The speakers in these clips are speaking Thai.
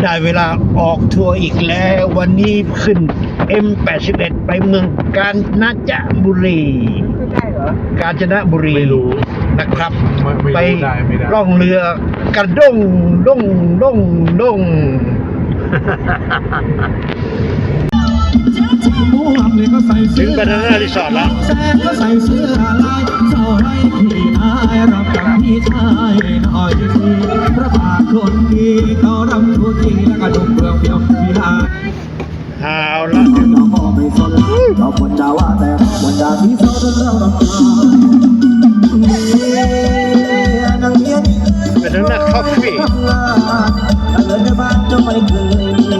ได้เวลาออกทัวร์อีกแล้ววันนี้ขึ้น M81 ไปเมืองกาญจนบุรีได้เหรอกาญจนบุรีไม่รู้นะครับ ไม่ไม่รู้ไปได้ไม่ได้ ล่องเรือกระด้งด้งด้งด้งถึง รีสอร์ทแล้วแสงก็ใส่เสื้อลายเศร้าให้พี่อายรับกับพี่ชายหน่อยสิพระบาทคนดีเขารำทุกทีแล้วก็ดุเปลืองเพียวพี่ลาเอาละเราก็ไม่สนเราควรจะว่าแต่ควรจะที่โซนเรารำคาญเมียนางเมียนี่บานาน่าคอฟฟี่ทำงานเงินในบ้านจะไม่เคยมี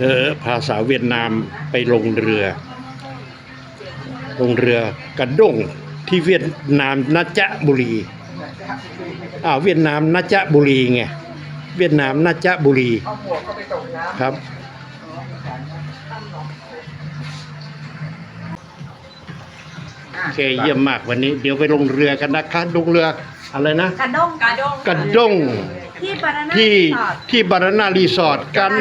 เออภาษาเวียดนามไปลงเรือ ลงเรือกระด้งที่เวียดนามนาจะบุรีอ้าวเวียดนามนาจะบุรีไงเวียดนามนาจะบุรีเอาหัวก็ไปตกน้ำครับ โอเคเยี่ยมมากวันนี้ เดี๋ยวไปลงเรือกันนะคะลงเรืออะไรนะ กระด้งกระด้ง กระด้ง ที่บานาน่าที่รีสอร์ท ที่บานาน่ารีสอร์ทกาญจ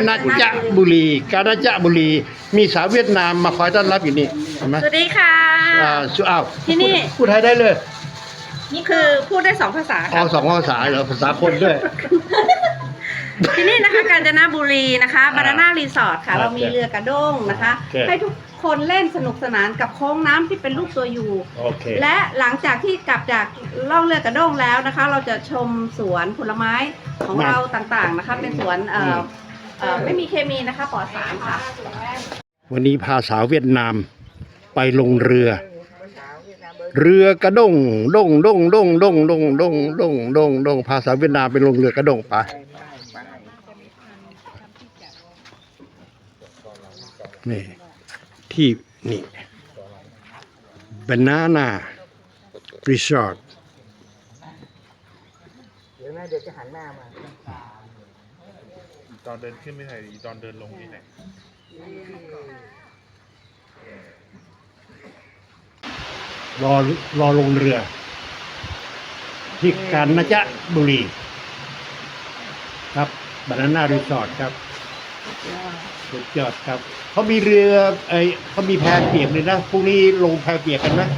นบุรี กาญจนบุรี มีสาวเวียดนามมาคอยต้อนรับอยู่นี่เห็นไหมสวัสดีค่ะ อ่าสุอ้าวที่นี่ พูดพูดไทยได้เลยนี่คือพูดได้สองภาษาอ๋อค่ะ สองภาษาเหรอภาษาคนด้วย ที่นี่นะคะกาญจนบุรีนะคะอ่าบานาน่ารีสอร์ทค่ะโอเคเรามีเรือ กระด้งนะคะ โอเค ให้ทุก คนเล่นสนุกสนานกับโค้งน้ำที่เป็นรูปตัวยูโอเค และหลังจากที่กลับจากล่องเรือกระด้งแล้วนะคะ เราจะชมสวนผลไม้ของครับเราต่างๆนะคะ เป็นสวนเอ่อเอ่อไม่มีเคมีนะคะปลอดสารค่ะ วันนี้พาสาวเวียดนามไปลงเรือ เรือกระด้งด้งด้งด้งด้งด้งด้งด้งด้งด้งพาสาวเวียดนามไปลงเรือกระด้งไป นี่ ที่นี่ banana resort เดี๋ยวแม่เดี๋ยวจะหันหน้ามาตอนเดินขึ้นไม่ใช่ดีตอนเดินลงนี่แหละรอรอลงเรือ ที่กาญจนบุรี ครับบานาน่ารีสอร์ทครับ สุดยอดครับเขามีเรือไอเขามีแพเปียกเลยนะพรุ่งนี้ลงแพเปียกกันนะ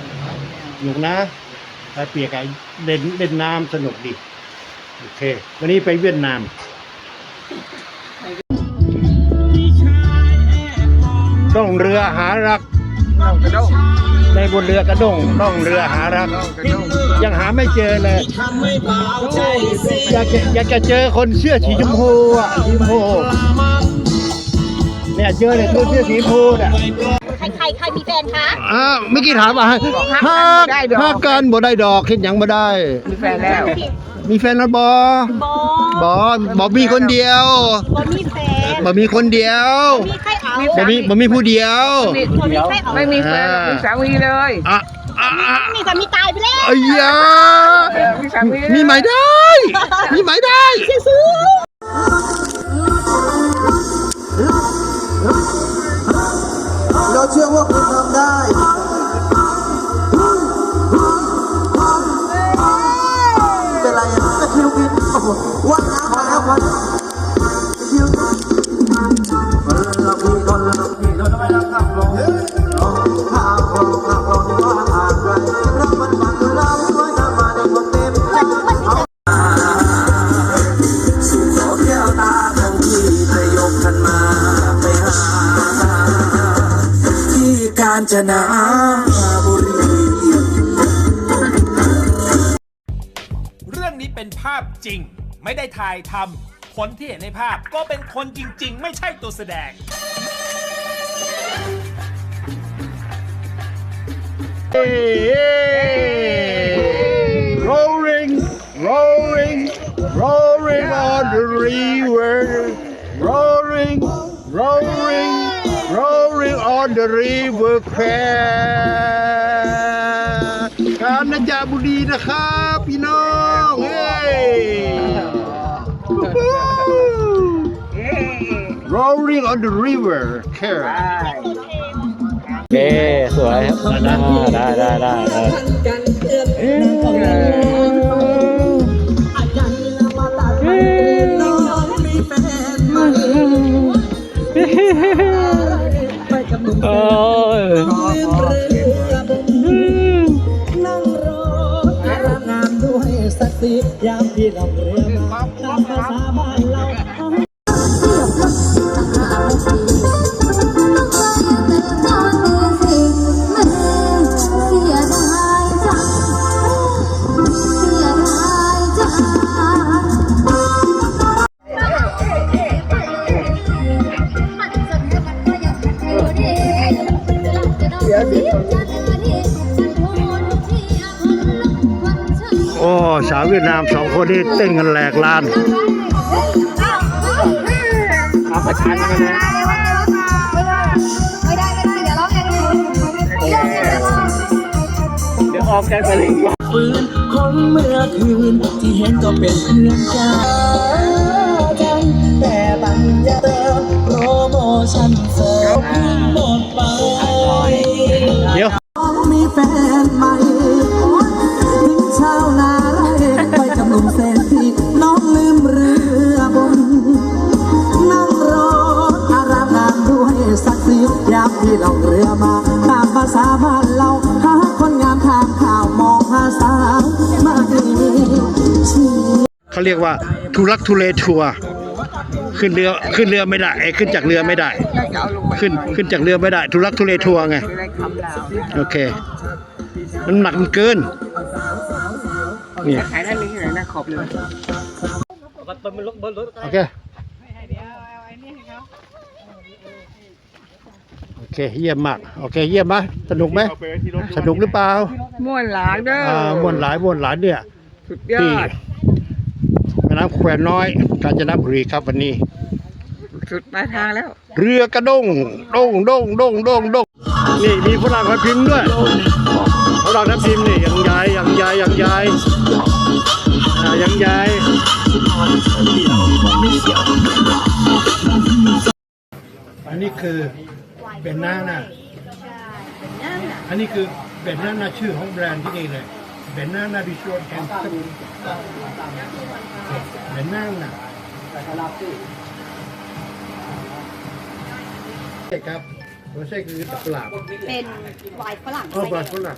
อยู่นะแพเปียกไอเล่นเล่นน้ำสนุกดีโอเค วันนี้ไปเวียดนามต้องเรือหารักในบนเรือกระด้งต้องเรือหารัก ยังหาไม่เจอเลยอยากจะอยากจะเจอคนเสื้อสีชมพูอะชมพู เนี่ยเจอเลยตัวเสื้อสีชมพูอะใครใครใครมีแฟนคะอ่าเมื่อกี้ถามว่าหากหากกันบ่ได้ดอกเห็นหยังบ่ได้ มีแฟนแล้ว มีแฟนแล้วบ่บอบบ่บ่มีคนเดียวบอมีแฟนบ่มีคนเดียวมีใครเอาบ่มีบ่มีผู้เดียวมีบอมีใครเอาไม่มีแฟนหรอกมีสามีเลยอะอะอะมีสามีตายไปแล้วไอ้ยาเออมีสามีมีไหมได้ มีไหมได้เร ญจนบุรีเรื่องนี้เป็นภาพจริง ไม่ได้ถ่ายทำคนที่เห็นในภาพก็เป็นคนจริง ๆ ไม่ใช่ตัวแสดง Rolling, on the river แควกาญจนบุรีนะครับพี่น้องเฮ้ย rolling on the river แควโอเคสวยครับได้ได้ได้ได้อา โอ้ยนั่งรอพระงามด้วยสักดิ์ศรียามพี่เราเรือมาตามภาษาบ้านเรา อ้สาวเวียดนามสองคนนี้เต้นกันแหลกลานเอาประชันกันนะเดี๋ยวร้อองเดี๋ยวเดี๋ยวเดี๋ยวออกไปเลยฝืนคนเมื่อคืน ที่เห็นก็เป็นเพื่อนกันแต่บัญญัติโปรโมชั่นเสริมหมด บ้านเราหาคนงามทางข่าวมองหาสาวมาดีชีเขาเรียกว่าทุลักทุเลทัวร์ขึ้นเรือขึ้นเรือไม่ได้เอ้ยขึ้นจากเรือไม่ได้น่าจะเอาลงไปขึ้นขึ้นจากเรือไม่ได้ ทุลักทุเลทัวร์ไงคืออะไรคำลาวโอเคมันหนักมันเกินเนี่ยขายได้เลยที่ไหนนะขอบเลยโอเค โอ เคเยี่ยมมากโอเคเยี่ยมไหมสนุกไหมสนุกหรือเปล่าม่วนหลานเด้ออ่าม่วนหลายม่วนหลายเนี่ยสุดยอที่ดแม่น้ำแควน้อยกาญจนบุรีครับวันนี้ สุดปลายทางแล้ว เรือกระด้งด้งด้งด้งด้งด้งนี่มีฝรั่งทับทิมด้วยฝรั่งทับทิมนี่ยังใหญ่ยังใหญ่ยังใหญ่อ่ายังใหญ่อันนี้คือ เบนนาน่าอันนี้คือเบนนาน่าชื่อของแบรนด์ที่นี่เลยเบนนาน่าบิชวลแอนด์เบนนาน่าใช่ครับไม่ใช่คือตะกลาบเป็นไวน์ฝรั่งเออบาฝรั่ง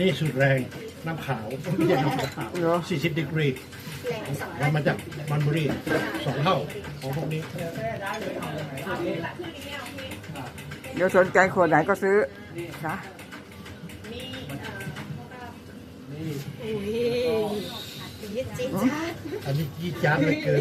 นี้สุดแรงน้ำขาวไม่ใช่น้ำขาว40ดีกรีมันมาจากมันบุรีสองเท่าของพวกนี้ เดี๋ยวสนใจขวดไหนก็ซื้อนะอันนี้ยี่จานเหลยเกิน